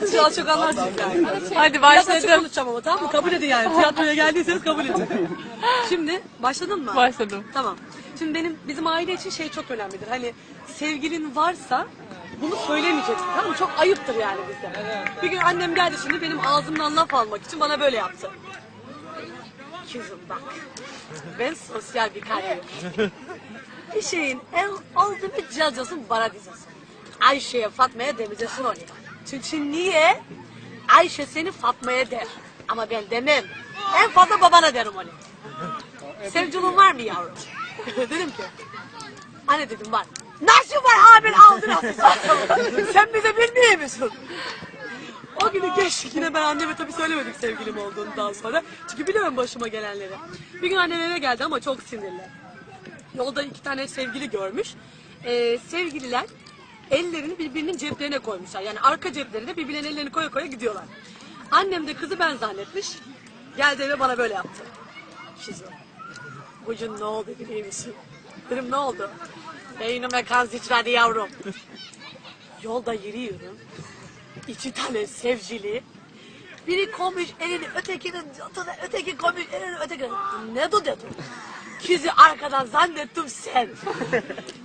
Anlatınca az çok anlarsınız yani. Hadi Biraz açık başladım. konuşacağım ama tamam mı? Kabul edin yani. Tiyatroya geldiyseniz kabul edin. Şimdi başladın mı? Başladım. Tamam. Şimdi benim bizim aile için şey çok önemlidir. Hani sevgilin varsa bunu söylemeyeceksin tamam mı? Çok ayıptır yani bizde. Bir gün annem geldi şimdi benim ağzımdan laf almak için bana böyle yaptı. Kızım bak. Ben sosyal bir karıyım. bir şeyin en oldu mu cacasın bana diyeceksin. Ayşe'ye Fatma'ya demeyeceksin onu. Çünkü niye? Ayşe seni Fatma'ya der. Ama ben demem. En fazla babana derim onu. Sevgilin var mı yavrum? dedim ki. Anne dedim var. Nasıl var abin ağzına? Sen bize bilmiyor musun? O günü geçtik yine ben anneme tabii söylemedik sevgilim olduğundan sonra. Çünkü biliyorum başıma gelenleri. Bir gün annem eve geldi ama çok sinirli. Yolda iki tane sevgili görmüş. Ee, sevgililer ellerini birbirinin ceplerine koymuşlar. Yani arka ceplerine birbirlerinin ellerini koya koya gidiyorlar. Annem de kızı ben zannetmiş. Geldi eve bana böyle yaptı. Şizo. Bugün ne oldu biliyor musun? Dedim ne oldu? Beynime kan sıçradı yavrum. Yolda yürüyorum. İki tane sevgili. Biri koymuş elini ötekinin öteki koymuş elini ötekine. Ne bu dedim. Kızı arkadan zannettim sen.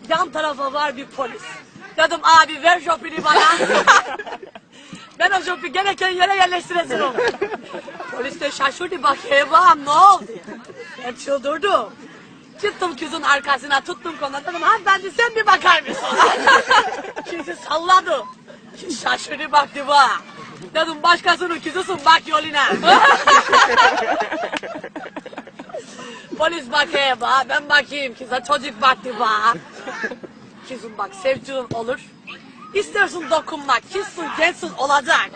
Yan tarafa var bir polis. Dedim abi ver şopini bana. ben o şopu gereken yere yerleştiresin onu. Polis de şaşırdı bak eyvahım ne oldu? Ben çıldırdım. Çıktım kızın arkasına tuttum koluna dedim hanımefendi sen bir bakar mısın? Kızı salladı. Kız şaşırdı baktı bana. Dedim başkasının kızısın bak yoluna. Polis bakıyor bana ben bakayım kıza çocuk baktı bana. Kızım bak sevdiğin olur. İstersin dokunmak, kızsın, gençsin olacak.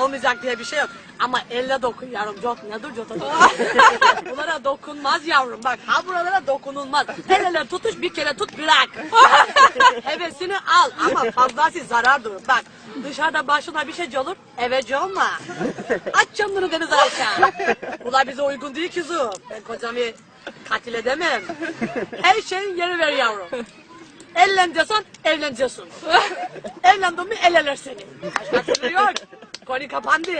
Olmayacak diye bir şey yok. Ama elle dokun yavrum. Cot nedir cot? Bunlara dokunmaz yavrum. Bak ha buralara dokunulmaz. El ele tutuş bir kere tut bırak. Hevesini al ama fazlası zarar durur. Bak dışarıda başına bir şey olur eve olma. Aç camını denize aşağı. Bunlar bize uygun değil kızım. Ben kocamı katil edemem. Her şeyin yeri ver yavrum. Evleneceksen evleneceksin. Evlendin mi el eler seni. Başka türlü yok. Konu kapandı.